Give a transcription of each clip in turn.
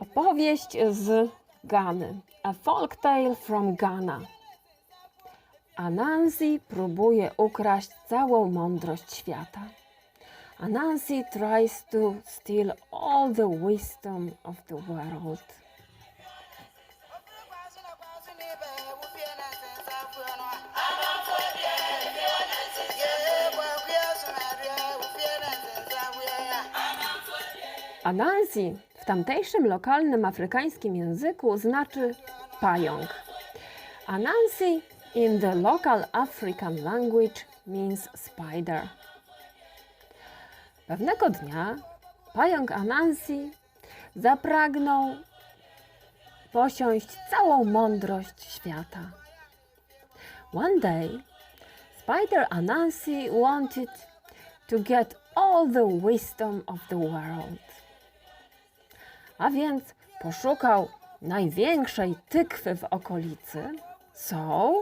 Opowieść z Gany. A folk tale from Ghana. Anansi próbuje ukraść całą mądrość świata. Anansi tries to steal all the wisdom of the world. Anansi w tamtejszym lokalnym afrykańskim języku znaczy pająk. Anansi in the local African language means spider. Pewnego dnia pająk Anansi zapragnął posiąść całą mądrość świata. One day, Spider Anansi wanted to get all the wisdom of the world. A więc poszukał największej tykwy w okolicy. So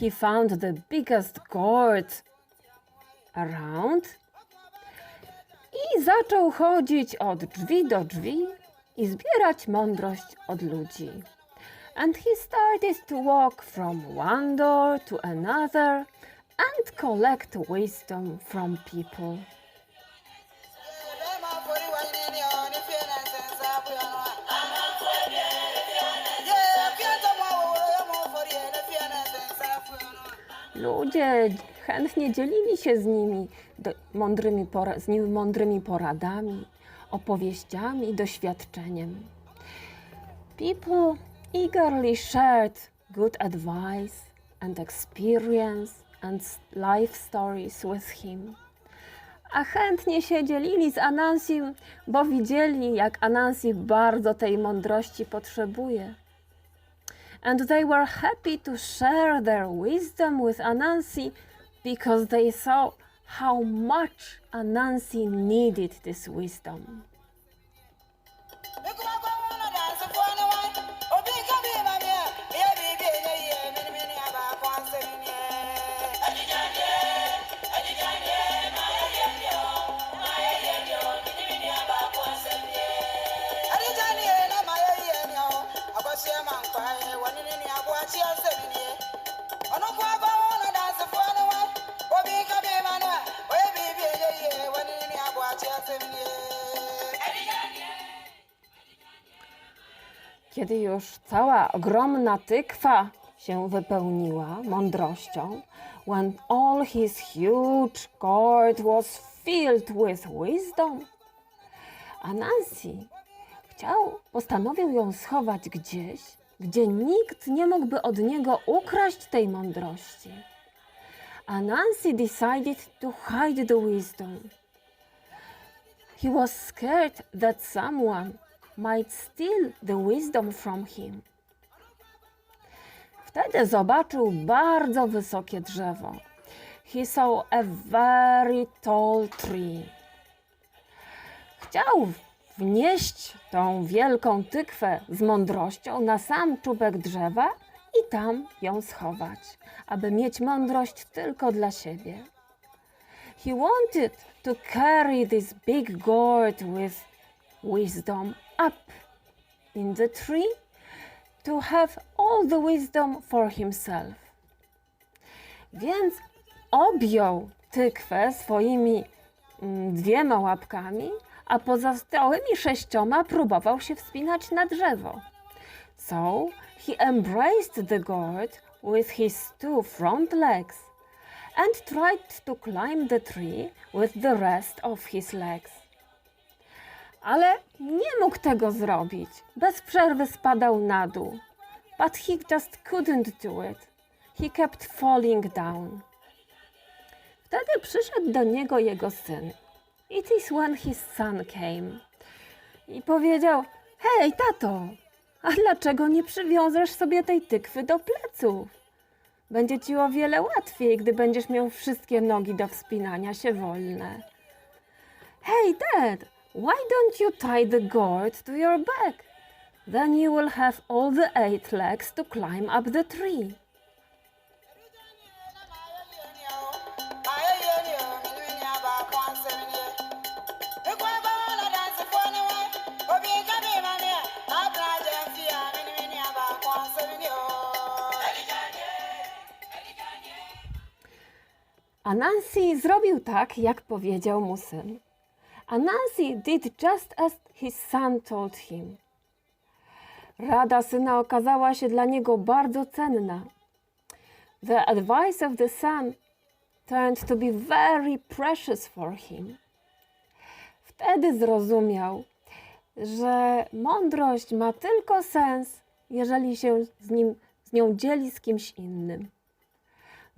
he found the biggest gourd around i zaczął chodzić od drzwi do drzwi i zbierać mądrość od ludzi. And he started to walk from one door to another and collect wisdom from people. Ludzie chętnie dzielili się z nimi mądrymi pora, z nim mądrymi poradami, opowieściami, doświadczeniem. People eagerly shared good advice and experience and life stories with him. A chętnie się dzielili z Anansim, bo widzieli, jak Anansi bardzo tej mądrości potrzebuje and they were happy to share their wisdom with Anansi because they saw how much Anansi needed this wisdom. Kiedy już cała ogromna tykwa się wypełniła mądrością, when all his huge gourd was filled with wisdom, Anansi chciał, postanowił ją schować gdzieś, gdzie nikt nie mógłby od niego ukraść tej mądrości. Anansi decided to hide the wisdom. He was scared that someone might steal the wisdom from him. Wtedy zobaczył bardzo wysokie drzewo. He saw a very tall tree. Chciał wnieść tą wielką tykwę z mądrością na sam czubek drzewa i tam ją schować, aby mieć mądrość tylko dla siebie. He wanted to carry this big gourd with wisdom up in the tree to have all the wisdom for himself. Więc objął tykwę swoimi mm, dwiema łapkami, a pozostałymi sześcioma próbował się wspinać na drzewo. So he embraced the gourd with his two front legs and tried to climb the tree with the rest of his legs. Ale nie mógł tego zrobić. Bez przerwy spadał na dół. But he just couldn't do it. He kept falling down. Wtedy przyszedł do niego jego syn. It is when his son came. I powiedział: Hej, tato, a dlaczego nie przywiążesz sobie tej tykwy do pleców? Będzie ci o wiele łatwiej, gdy będziesz miał wszystkie nogi do wspinania się wolne. Hey, Dad, why don't you tie the gourd to your back? Then you will have all the eight legs to climb up the tree. A Nancy zrobił tak, jak powiedział mu syn. A Nancy did just as his son told him. Rada syna okazała się dla niego bardzo cenna. The advice of the son turned to be very precious for him. Wtedy zrozumiał, że mądrość ma tylko sens, jeżeli się z, nim, z nią dzieli z kimś innym.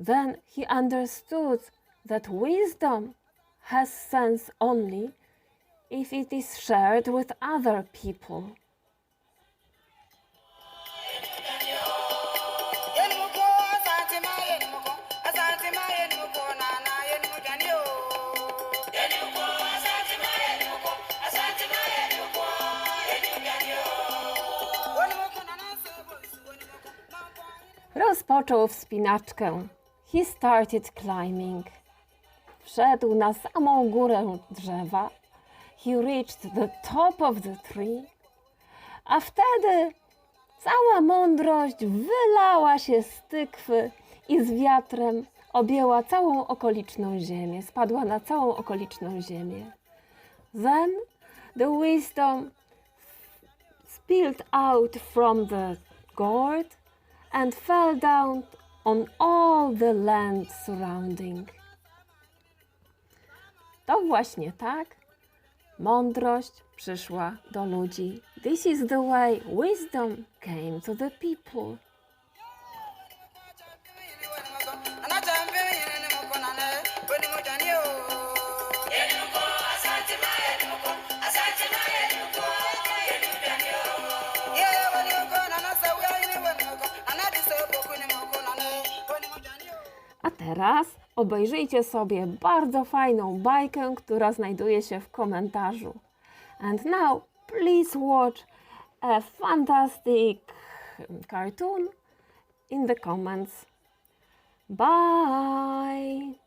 Then he understood that wisdom has sense only if it is shared with other people. Rozpoczął wspinaczkę He started climbing. Wszedł na samą górę drzewa. He reached the top of the tree. A wtedy cała mądrość wylała się z tykwy i z wiatrem objęła całą okoliczną ziemię, spadła na całą okoliczną ziemię. Then the wisdom spilled out from the gourd and fell down on all the land surrounding. To właśnie tak mądrość przyszła do ludzi. This is the way wisdom came to the people. Ana teraz obejrzyjcie sobie bardzo fajną bajkę, która znajduje się w komentarzu. And now please watch a fantastic cartoon in the comments. Bye!